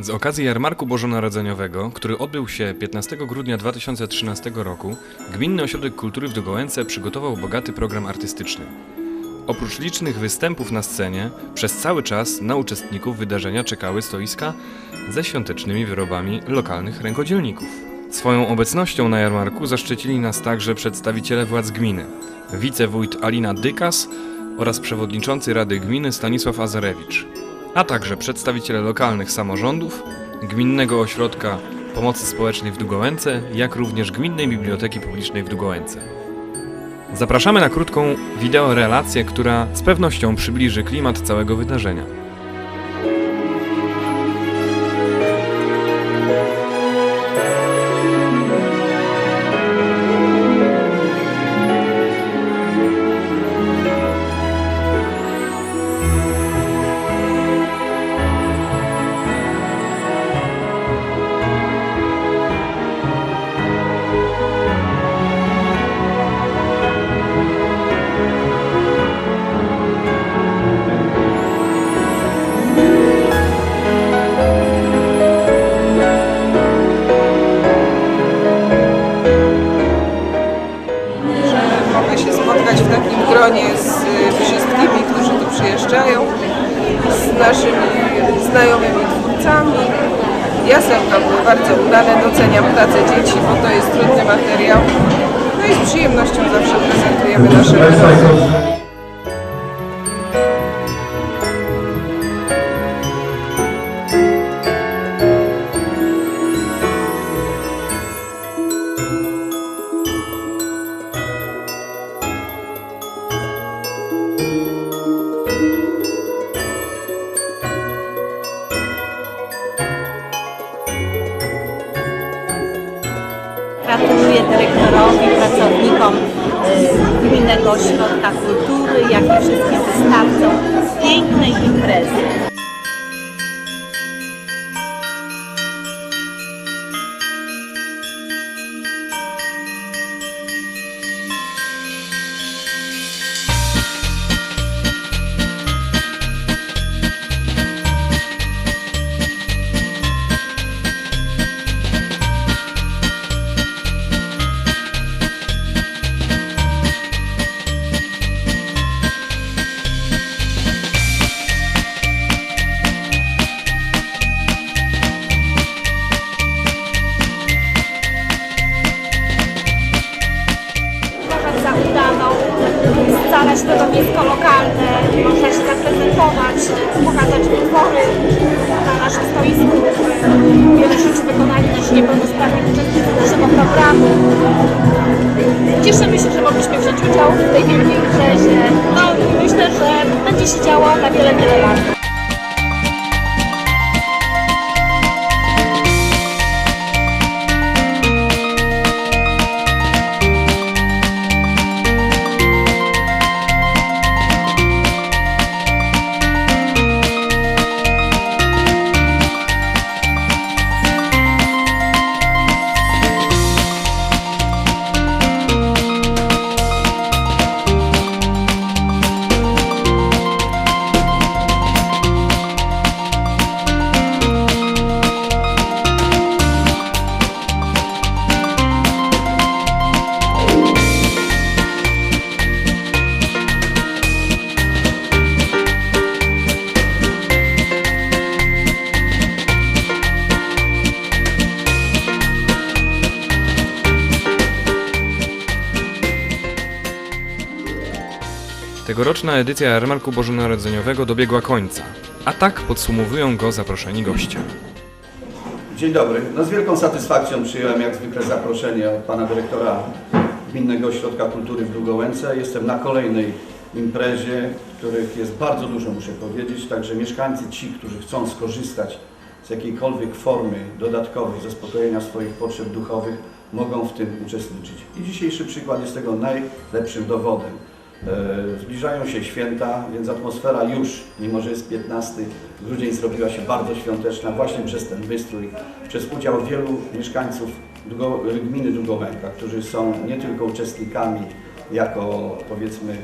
Z okazji Jarmarku Bożonarodzeniowego, który odbył się 15 grudnia 2013 roku, Gminny Ośrodek Kultury w Dogołęce przygotował bogaty program artystyczny. Oprócz licznych występów na scenie, przez cały czas na uczestników wydarzenia czekały stoiska ze świątecznymi wyrobami lokalnych rękodzielników. Swoją obecnością na jarmarku zaszczycili nas także przedstawiciele władz gminy. Wicewójt Alina Dykas oraz przewodniczący Rady Gminy Stanisław Azarewicz a także przedstawiciele lokalnych samorządów, Gminnego Ośrodka Pomocy Społecznej w Dugołęce, jak również Gminnej Biblioteki Publicznej w Dugołęce. Zapraszamy na krótką wideorelację, która z pewnością przybliży klimat całego wydarzenia. Jasełka były bardzo udane, doceniam pracę dzieci, bo to jest trudny materiał. No i z przyjemnością zawsze prezentujemy nasze wyroby. Gratuluję dyrektorowi, pracownikom y, Gminnego Ośrodka Kultury, jak i wszystkim wystawcom pięknej imprezy. Środowisko lokalne, można się zaprezentować, pokazać utwory na naszym stoisku. Wiele rzeczy wykonali nasi niepełnosprawni uczestnicy naszego programu. Cieszymy się, że mogliśmy wziąć udział w tej wielkiej imprezie. No myślę, że będzie się działo na wiele, wiele lat. Tegoroczna edycja Jarmarku Bożonarodzeniowego dobiegła końca, a tak podsumowują go zaproszeni goście. Dzień dobry. No z wielką satysfakcją przyjąłem jak zwykle zaproszenie od pana dyrektora Gminnego Ośrodka Kultury w Długołęce. Jestem na kolejnej imprezie, których jest bardzo dużo, muszę powiedzieć. Także mieszkańcy ci, którzy chcą skorzystać z jakiejkolwiek formy dodatkowej zaspokojenia swoich potrzeb duchowych, mogą w tym uczestniczyć. I dzisiejszy przykład jest tego najlepszym dowodem. E, Zbliżają się święta, więc atmosfera już, mimo że jest 15 grudzień, zrobiła się bardzo świąteczna właśnie przez ten wystrój, przez udział wielu mieszkańców gminy Długołęka, którzy są nie tylko uczestnikami jako powiedzmy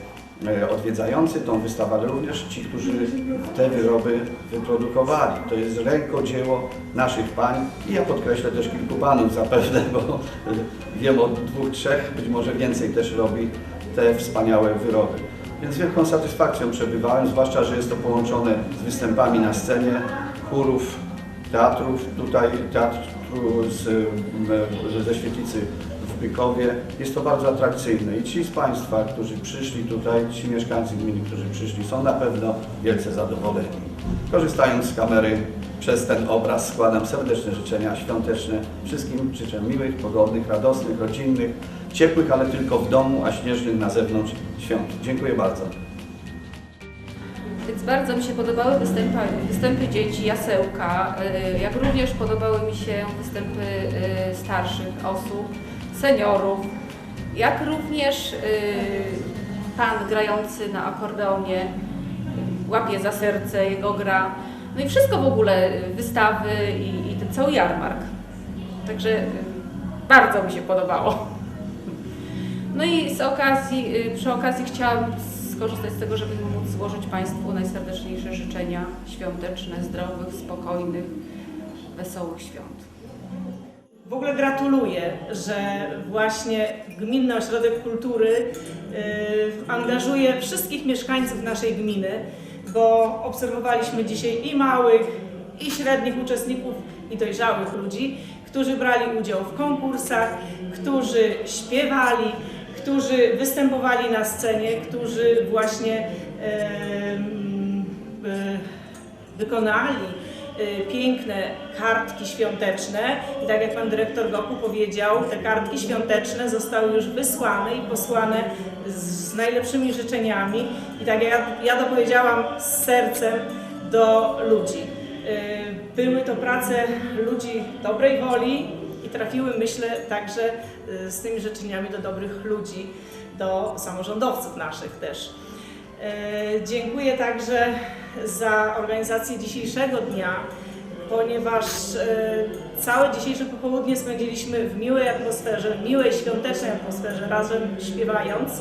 e, odwiedzający tą wystawę, ale również ci, którzy te wyroby wyprodukowali. To jest rękodzieło naszych pań i ja podkreślę też kilku panów zapewne, bo wiem o dwóch, trzech, być może więcej też robi te wspaniałe wyroby. Więc z wielką satysfakcją przebywałem, zwłaszcza, że jest to połączone z występami na scenie chórów, teatrów, tutaj teatru z, ze Świetlicy w Bykowie. Jest to bardzo atrakcyjne i ci z Państwa, którzy przyszli tutaj, ci mieszkańcy gminy, którzy przyszli, są na pewno wielce zadowoleni. Korzystając z kamery przez ten obraz składam serdeczne życzenia świąteczne. Wszystkim życzę miłych, pogodnych, radosnych, rodzinnych, ciepłych, ale tylko w domu, a śnieżnych na zewnątrz świąt. Dziękuję bardzo. Więc bardzo mi się podobały występy, występy dzieci, jasełka, y, jak również podobały mi się występy y, starszych osób, seniorów, jak również y, pan grający na akordeonie łapie za serce, jego gra. No i wszystko w ogóle, wystawy i, i ten cały jarmark. Także bardzo mi się podobało. No i z okazji, y, przy okazji chciałam skorzystać z tego, żeby móc złożyć Państwu najserdeczniejsze życzenia świąteczne, zdrowych, spokojnych, wesołych świąt. W ogóle gratuluję, że właśnie Gminny Ośrodek Kultury y, angażuje wszystkich mieszkańców naszej gminy, bo obserwowaliśmy dzisiaj i małych, i średnich uczestników, i dojrzałych ludzi, którzy brali udział w konkursach, którzy śpiewali, którzy występowali na scenie, którzy właśnie y, wykonali y, piękne kartki świąteczne i tak jak pan dyrektor Goku powiedział, te kartki świąteczne zostały już wysłane i posłane z, najlepszymi życzeniami i tak jak ja, to powiedziałam z sercem do ludzi. Y, Były to prace ludzi dobrej woli i trafiły myślę także y, z tymi życzeniami do dobrych ludzi, do samorządowców naszych też. E, Dziękuję także za organizację dzisiejszego dnia, ponieważ e, całe dzisiejsze popołudnie spędziliśmy w miłej atmosferze, miłej świątecznej atmosferze, razem śpiewając,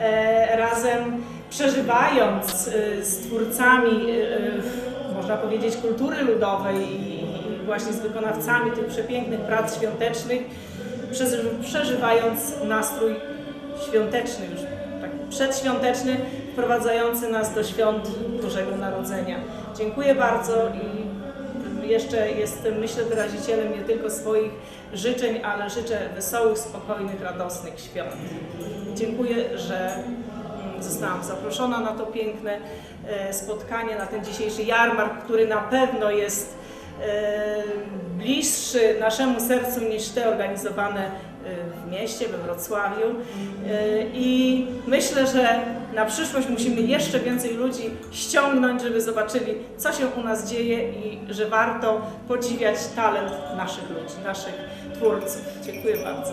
e, razem przeżywając z twórcami, można powiedzieć, kultury ludowej właśnie z wykonawcami tych przepięknych prac świątecznych, przeży- przeżywając nastrój świąteczny już taki przedświąteczny, wprowadzający nas do świąt Bożego Narodzenia. Dziękuję bardzo i jeszcze jestem, myślę, wyrazicielem nie tylko swoich życzeń, ale życzę wesołych, spokojnych, radosnych świąt. Dziękuję, że mm, zostałam zaproszona na to piękne e, spotkanie, na ten dzisiejszy jarmark, który na pewno jest bliższy naszemu sercu niż te organizowane e, w mieście, we Wrocławiu. E, I myślę, że na przyszłość musimy jeszcze więcej ludzi ściągnąć, żeby zobaczyli, co się u nas dzieje i że warto podziwiać talent naszych ludzi, naszych twórców. Dziękuję bardzo.